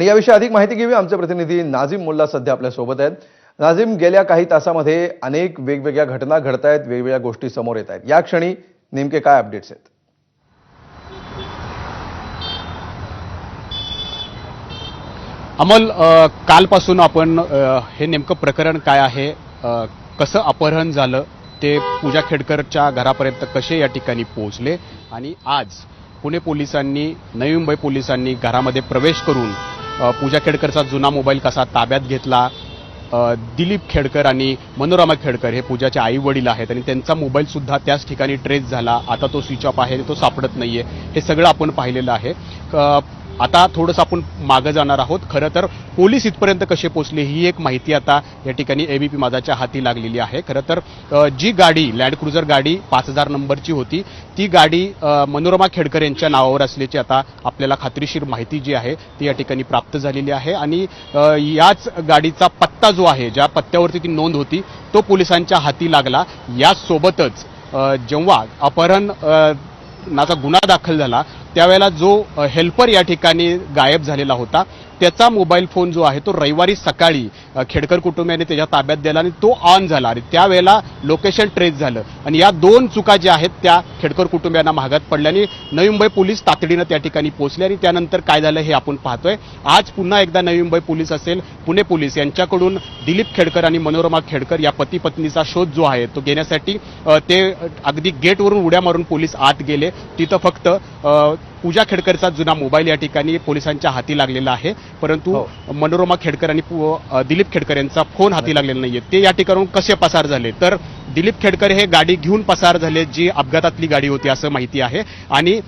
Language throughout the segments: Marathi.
आणि याविषयी अधिक माहिती घेऊया. आमचे प्रतिनिधी नाझीम मुल्ला सध्या आपल्यासोबत आहेत. नाझीम गेल्या काही तासामध्ये अनेक वेगवेगळ्या घटना घडत आहेत वेगवेगळ्या गोष्टी समोर येत आहेत. या क्षणी नेमके काय अपडेट्स आहेत? अमल कालपासून आपण हे नेमकं प्रकरण काय आहे? कसं अपहरण झालं? ते पूजा खेडकरच्या घरापर्यंत कसे या ठिकाणी पोहोचले? आणि आज पुणे पोलिसांनी नवी मुंबई पोलिसांनी घरामध्ये प्रवेश करून पूजा खेडकरचा जुना मोबाईल कसा ताब्यात घेतला? दिलीप खेडकर आणि मनोरमा खेडकर हे पूजाचे आई वडील आहेत आणि त्यांचा मोबाईलसुद्धा त्याच ठिकाणी ट्रेस झाला. आता तो स्विच ऑफ आहे तो सापडत नाहीये. हे सगळं आपण पाहिलेलं आहे. आता थोडंसं आपण मागं जाणार आहोत. खरं तर पोलीस इथपर्यंत कसे पोचले ही एक माहिती आता या ठिकाणी एबीपी माझाच्या हाती लागलेली आहे. खरं तर जी गाडी लँड क्रुझर गाडी पाच हजार नंबरची होती ती गाडी मनोरमा खेडकर यांच्या नावावर असल्याची आता आपल्याला खात्रीशीर माहिती जी आहे ती या ठिकाणी प्राप्त झालेली आहे. आणि याच गाडीचा पत्ता जो आहे ज्या पत्त्यावरती ती नोंद होती तो पोलिसांच्या हाती लागला. यासोबतच जेव्हा अपहरण नाचा गुन्हा दाखल झाला त्यावेळेला जो हेल्पर या ठिकाणी गायब झालेला होता त्याचा मोबाईल फोन जो आहे तो रविवारी सकाळी खेडकर कुटुंबियांनी त्याच्या ताब्यात दिला आणि तो ऑन झाला. आणि त्यावेळेला लोकेशन ट्रेस झालं. आणि या दोन चुका ज्या आहेत त्या खेडकर कुटुंबियांना महागात पडल्या आणि नवी मुंबई पोलीस तातडीनं त्या ठिकाणी पोहोचले आणि त्यानंतर काय झालं हे आपण पाहतोय. आज पुन्हा एकदा नवी मुंबई पोलीस असेल पुणे पोलीस यांच्याकडून दिलीप खेडकर आणि मनोरमा खेडकर या पती पत्नीचा शोध जो आहे तो घेण्यासाठी ते अगदी गेटवरून उड्या मारून पोलीस आत गेले. तिथं फक्त पूजा खेडकरचा जुना मोबाईल या ठिकाणी पोलिसांच्या हाती लागलेला आहे. परंतु हो. मनोरमा खेडकर आणि दिलीप खेडकर यांचा फोन हाती लागलेला नाहीये. ते या ठिकाणून कसे पसार झाले? तर दिलीप खेडकर हे गाडी घेऊन पसार झाले जी अपघातातली गाडी होती असं माहिती आहे. आणि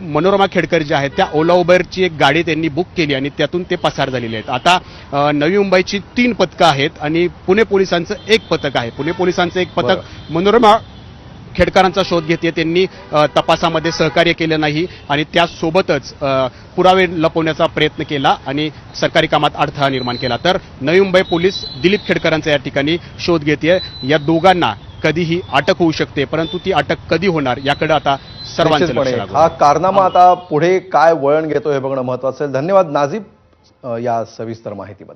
मनोरमा खेडकर जे आहेत त्या ओला उबरची एक गाडी त्यांनी बुक केली आणि त्यातून ते पसार झालेले आहेत. आता नवी मुंबईची तीन पथकं आहेत आणि पुणे पोलिसांचं एक पथक आहे. पुणे पोलिसांचं एक पथक मनोरमा खेडकरांचा शोध घेते त्यांनी तपासामध्ये सहकार्य केलं नाही आणि त्यासोबतच पुरावे लपवण्याचा प्रयत्न केला आणि सरकारी कामात अडथळा निर्माण केला. तर नवी मुंबई पोलीस दिलीप खेडकरांचा या ठिकाणी शोध घेते या दोघांना कधीही अटक होऊ शकते परंतु ती अटक कधी होणार याकडे आता सर्वांचं हा कारनामा आता पुढे काय वळण घेतो हे बघणं महत्वाचं आहे. धन्यवाद नाझीब या सविस्तर माहितीबद्दल.